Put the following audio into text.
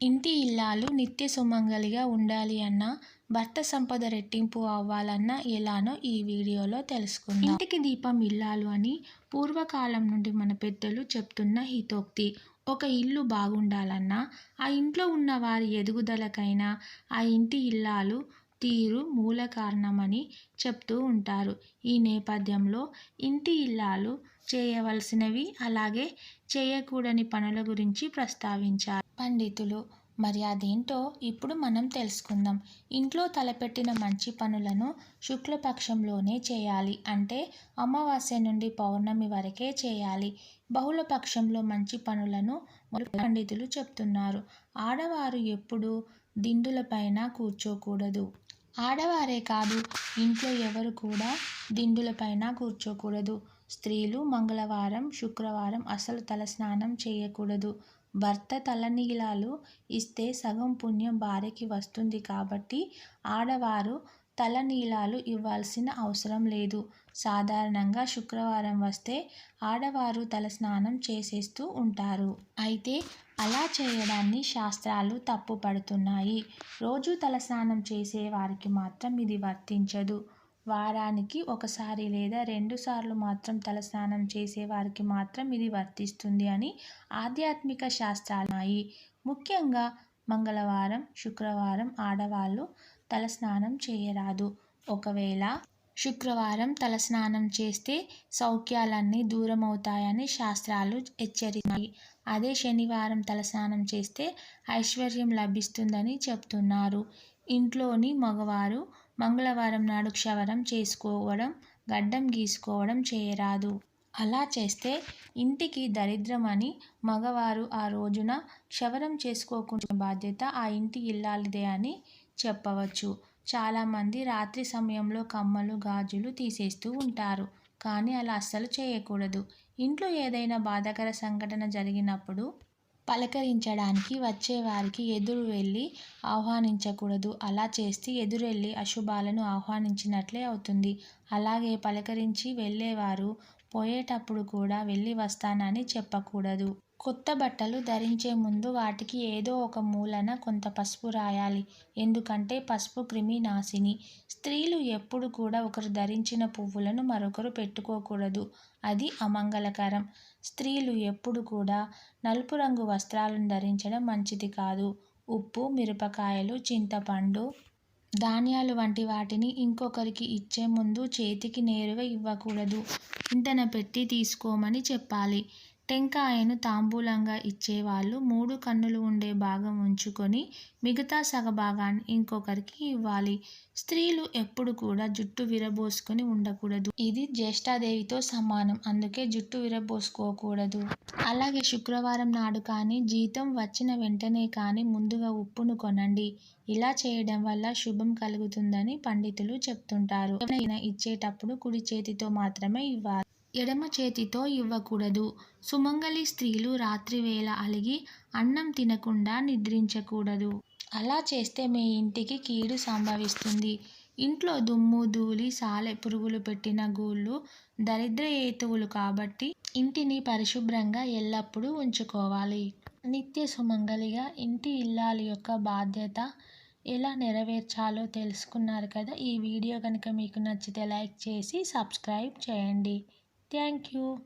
ఇంటి ఇల్లాలు నిత్య సుమంగళిగా ఉండాలి అన్నా భర్త సంపద రెట్టింపు అవ్వాలన్నా ఎలానో ఈ వీడియోలో తెలుసుకుందాం. ఇంటికి దీపం ఇల్లాలు అని పూర్వకాలం నుండి మన పెద్దలు చెప్తున్న హితోక్తి. ఒక ఇల్లు బాగుండాలన్నా ఆ ఇంట్లో ఉన్న వారి ఎదుగుదలకైనా ఆ ఇంటి ఇల్లాలు తీరు మూల కారణమని చెప్తూ ఉంటారు. ఈ నేపథ్యంలో ఇంటి ఇల్లాలు చేయవలసినవి అలాగే చేయకూడని పనుల గురించి ప్రస్తావించారు. పండితులు మరి అదేంటో ఇప్పుడు మనం తెలుసుకుందాం. ఇంట్లో తలపెట్టిన మంచి పనులను శుక్లపక్షంలోనే చేయాలి అంటే అమావాస్య నుండి పౌర్ణమి వరకే చేయాలి. బహుళపక్షంలో మంచి పనులను పండితులు చెప్తున్నారు. ఆడవారు ఎప్పుడూ దిండులపైన కూర్చోకూడదు. ఆడవారే కాదు ఇంట్లో ఎవరు కూడా దిండులపైన కూర్చోకూడదు. స్త్రీలు మంగళవారం శుక్రవారం అసలు తలస్నానం చేయకూడదు. భర్త తలనీలాలు ఇస్తే సగం పుణ్యం భార్యకి వస్తుంది కాబట్టి ఆడవారు తలనీలాలు ఇవ్వాల్సిన అవసరం లేదు. సాధారణంగా శుక్రవారం వస్తే ఆడవారు తలస్నానం చేసేస్తూ ఉంటారు. అయితే అలా చేయడాన్ని శాస్త్రాలు తప్పుపడుతున్నాయి రోజు తలస్నానం చేసే వారికి మాత్రం ఇది వర్తించదు. వారానికి ఒకసారి లేదా రెండు సార్లు మాత్రం తలస్నానం చేసే వారికి మాత్రం ఇది వర్తిస్తుంది అని ఆధ్యాత్మిక శాస్త్రాలున్నాయి ముఖ్యంగా మంగళవారం శుక్రవారం ఆడవాళ్ళు తలస్నానం చేయరాదు. ఒకవేళ శుక్రవారం తలస్నానం చేస్తే సౌఖ్యాలన్నీ దూరమవుతాయని శాస్త్రాలు హెచ్చరిస్తాయి. అదే శనివారం తలస్నానం చేస్తే ఐశ్వర్యం లభిస్తుందని చెప్తున్నారు. ఇంట్లోని మగవారు మంగళవారం నాడు క్షవరం చేసుకోవడం గడ్డం గీసుకోవడం చేయరాదు. అలా చేస్తే ఇంటికి దరిద్రమని మగవారు ఆ రోజున క్షవరం చేసుకోకుండా బాధ్యత ఆ ఇంటి ఇల్లాలిదే అని చెప్పవచ్చు. చాలామంది రాత్రి సమయంలో కమ్మలు గాజులు తీసేస్తూ ఉంటారు. కానీ అలా అస్సలు చేయకూడదు. ఇంట్లో ఏదైనా బాధాకర సంఘటన జరిగినప్పుడు పలకరించడానికి వచ్చేవారికి ఎదురు వెళ్ళి ఆహ్వానించకూడదు. అలా చేస్తే ఎదురెళ్ళి అశుభాలను ఆహ్వానించినట్లే అవుతుంది. అలాగే పలకరించి వెళ్ళేవారు పోయేటప్పుడు కూడా వెళ్ళి వస్తానని చెప్పకూడదు. కొత్త బట్టలు ధరించే ముందు వాటికి ఏదో ఒక మూలన కొంత పసుపు రాయాలి. ఎందుకంటే పసుపు క్రిమి నాశిని. స్త్రీలు ఎప్పుడు కూడా ఒకరు ధరించిన పువ్వులను మరొకరు పెట్టుకోకూడదు. అది అమంగళకరం. స్త్రీలు ఎప్పుడు కూడా నలుపు రంగు వస్త్రాలను ధరించడం మంచిది కాదు. ఉప్పు మిరపకాయలు చింతపండు ధాన్యాలు వంటి వాటిని ఇంకొకరికి ఇచ్చే ముందు చేతికి నేరుగా ఇవ్వకూడదు. ఇంటన పెట్టి తీసుకోమని చెప్పాలి. టెంకాయను తాంబూలంగా ఇచ్చేవాళ్ళు మూడు కన్నులు ఉండే భాగం ఉంచుకొని మిగతా సగభాగాన్ని ఇంకొకరికి ఇవ్వాలి. స్త్రీలు ఎప్పుడు కూడా జుట్టు విరబోసుకొని ఉండకూడదు. ఇది జ్యేష్ఠాదేవితో సమానం. అందుకే జుట్టు విరబోసుకోకూడదు. అలాగే శుక్రవారం నాడు కానీ జీతం వచ్చిన వెంటనే కానీ ముందుగా ఉప్పును కొనండి. ఇలా చేయడం వల్ల శుభం కలుగుతుందని పండితులు చెప్తుంటారు. ఇచ్చేటప్పుడు కుడి చేతితో మాత్రమే ఇవ్వాలి. ఎడమ చేతితో ఇవ్వకూడదు. సుమంగలి స్త్రీలు రాత్రివేళ అలిగి అన్నం తినకుండా నిద్రించకూడదు. అలా చేస్తే మీ ఇంటికి కీడు సంభవిస్తుంది. ఇంట్లో దుమ్ము ధూళి సాలె పురుగులు పెట్టిన గూళ్ళు దరిద్ర హేతువులు కాబట్టి ఇంటిని పరిశుభ్రంగా ఎల్లప్పుడూ ఉంచుకోవాలి. నిత్య సుమంగలిగా ఇంటి ఇల్లాలి యొక్క బాధ్యత ఎలా నెరవేర్చాలో తెలుసుకున్నారు కదా ఈ వీడియో. కనుక మీకు నచ్చితే లైక్ చేసి సబ్స్క్రైబ్ చేయండి. Thank you.